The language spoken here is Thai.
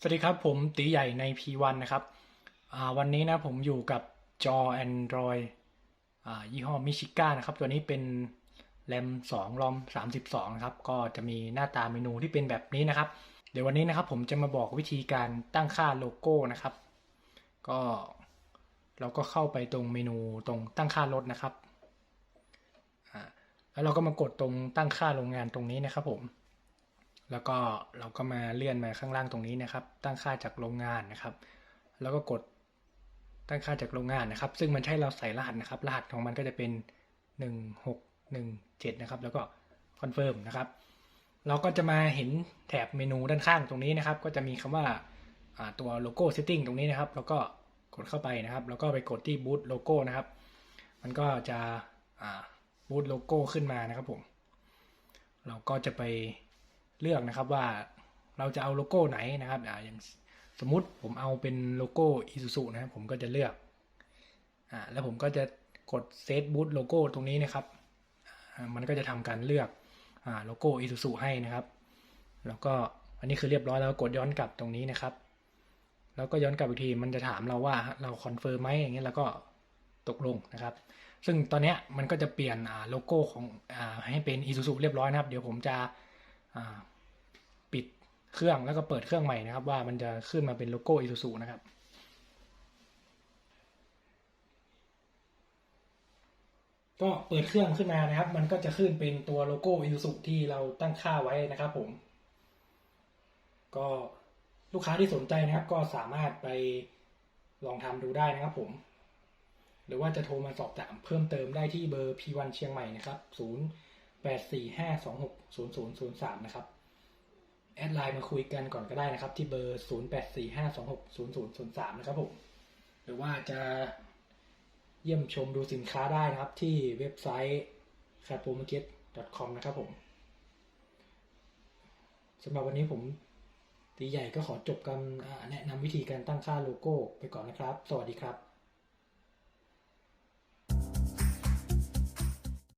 สวัสดีครับผมตีใหญ่ใน P1 นะครับ วันนี้นะผมอยู่กับจอ Android อยี่ห้อมิชิก้านะครับ ตัวนี้เป็นแรม2รอม32 นะครับ ก็จะมีหน้าตาเมนูที่เป็นแบบนี้นะครับ เดี๋ยววันนี้นะครับผมจะมาบอกวิธีการตั้งค่าโลโก้นะครับ ก็เราก็เข้าไปตรงเมนูตรงตั้งค่ารถนะครับ แล้วเราก็มากดตรงตั้งค่าโรงงานตรงนี้นะครับผม แล้วก็เราก็มาเลื่อนมาข้างล่างตรงนี้นะครับ ตั้งค่าจากโรงงานนะครับ แล้วก็กดตั้งค่าจากโรงงานนะครับ ซึ่งมันใช้เราใส่รหัสนะครับ รหัสของมันก็จะเป็น 1617 นะครับ แล้วก็คอนเฟิร์มนะครับ เราก็จะมาเห็นแถบเมนูด้านข้างตรงนี้นะครับ ก็จะมีคำว่าอ่าตัวโลโก้เซตติ้งตรงนี้นะครับ แล้วก็กดเข้าไปนะครับ แล้วก็ไปกดที่บูตโลโก้นะครับ มันก็จะ บูตโลโก้ขึ้นมานะครับผม เราก็จะไปเลือกนะครับว่าเราจะเอาโลโก้ไหนนะครับอ่าอย่างสมมุติผมเอาเป็นโลโก้ Isuzu นะครับผมก็จะเลือกอ่าแล้วผมก็จะกดเซตบูตโลโก้ตรงนี้นะครับ มันก็จะทำการเลือกอ่าโลโก้ Isuzu ให้นะครับ แล้วก็อันนี้คือเรียบร้อยแล้วกดย้อนกลับตรงนี้นะครับ แล้วก็ย้อนกลับอีกทีมันจะถามเราว่าเราคอนเฟิร์มไหมอย่างเงี้ยแล้วก็ตกลงนะครับ ซึ่งตอนนี้มันก็จะเปลี่ยนโลโก้ของอให้เป็น Isuzu เรียบร้อยนะครับ เดี๋ยวผมจะปิดเครื่องแล้วก็เปิดเครื่องใหม่นะครับ ว่ามันจะขึ้นมาเป็นโลโก้ Isuzu นะครับก็เปิดเครื่องขึ้นมานะครับ มันก็จะขึ้นเป็นตัวโลโก้ Isuzu ที่เราตั้งค่าไว้นะครับผม ก็ลูกค้าที่สนใจนะครับ ก็สามารถไปลองทำดูได้นะครับผม หรือว่าจะโทรมาสอบถามเพิ่มเติมได้ที่เบอร์ P1 เชียงใหม่นะครับ 0 8 4 5 2 6 0 0 0 3 นะครับ แอดไลน์มาคุยกันก่อนก็ได้นะครับ ที่เบอร์ 0 8 4 5 2 6 0 0 0 3 นะครับผม หรือว่าจะเยี่ยมชมดูสินค้าได้นะครับ ที่เว็บไซต์ c a p o m a r k e t c o m นะครับผมสำหรับวันนี้ผมตีใหญ่ก็ขอจบการแนะนำวิธีการตั้งค่าโลโก้ไปก่อนนะครับ สวัสดีครับ